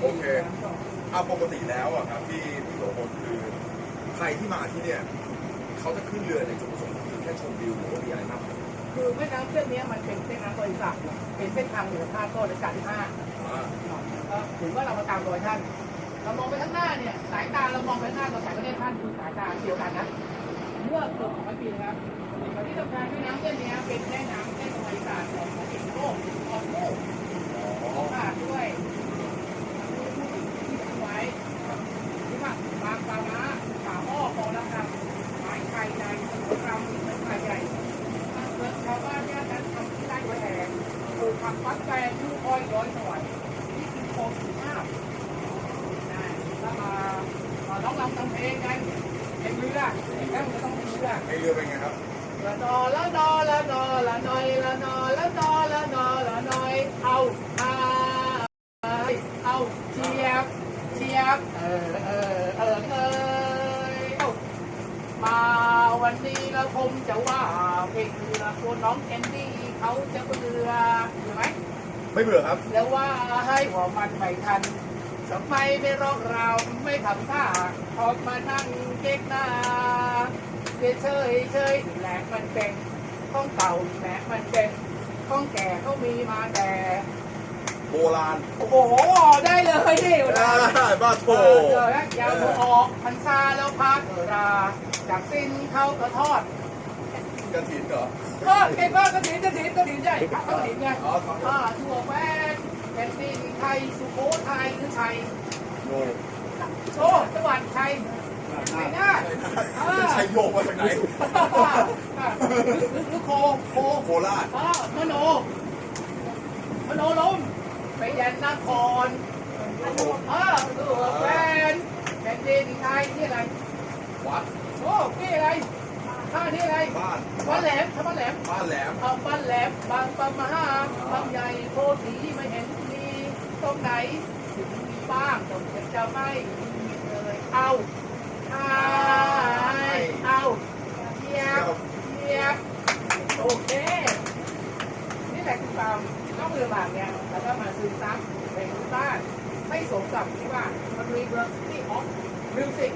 โอเคเอาปกติแล้วอะครับพี่พี่โสพลคือใครที่มาที่เนี่ยเขาจะขึ้นเรือในจุดประสงค์คือแค่ชมวิวหรือว่ามีอะไรมากกว่านั้นคือแม่น้ำเส้นนี้มันเป็นเส้นน้ำบริษัทเป็นเส้นทางเหนือท่าโต้ในการที่ห้าอ่าก็ถือว่าเรามาตามรอยท่าน เรามองไปข้างหน้าเนี่ยสายตาเรามองไปข้างหน้าเราสายประเทศท่านคือสายตาเดียวกันนะ เมื่อเกือบสองร้อยปีนะครับตอนนี้ทำการแม่น้ำเส้นนี้เป็นแม่น้ำเส้นประวัติศาสตร์ของประเทศโลกของโลกของผ่านด้วยที่ไว้ที่ว่าบางปลาม้าป่าอ้อคอระคังหมายไทยใหญ่สมุทรเราหรือไทยใหญ่เมืองชาวบ้านเนี่ยนั้นทำที่ได้ไว้แทน ปักฟักแฟงลูกอ้อยร้อยสวรรค์นี่คือโครงสุภาพได้แล้วมามาร้องรำทำเพลงกันเป็นเรือแล้วมันก็ต้องเป็นเรือในเรือเป็นไงครับละนอละนอละนอละนอยละนอละนอละนอละนอยเอาอาเอาเชียบเชียบเออเออเออเอยเอามาวันนี้เราคงจะว่าเพลงเรือคนน้องแคนดี้ เขาจะเบื่อใช่ไหมไม่เบื่อครับ แล้วว่าให้ว่ามันไม่ทันทำไมไม่ร้องเราไม่ทำท่าออกมานั่งเก๊กหน้าเฉยเฉยเฉยแหละมันเป็นข้องเก่าแหละมันเป็นข้องแก่เขามีมาแต่โบราณ โอ้โห ได้เลยนี่เวลาได้บ้าโถเออเออยาวออกพันซาแล้วพักรา จากสิ้นเขาก็ทอด กระถินเหรอทอดเก่งมากกระถิ่นกระถิ่นกระถิ่นใหญ่กระถิ่นไงอ๋อครับอ่าทั่วแว่นแผ่นดินไทยสุโขทัยหรือชัยโนโชว์จังหวัดชัยไหนหน้าอ่าจะใช้โยกมาจากไหนหรือโคโคโคราชอ่ามโนมโนลมไปยันนครอ่าทั่วแว่นแผ่นดินไทยนี่อะไรวัดโอ้นี่อะไร ท่านี่อะไรบ้านบ้านแหลมทำบ้านแหลมบ้านแหลมเอาบ้านแหลมบางปะมาบางใหญ่โพสีไม่เห็นมีตรงไหนถึงมีบ้างตรงไหนจะไม่มีเลยเอาไอ้เอาเทียบเทียบโอเคนี่แหละคือความต้องเรือบางเนี่ยแล้วก็มาซึมซับในทุกบ้านไม่สมกับที่ว่ามันมีเวอร์ที่ออฟมิวสิก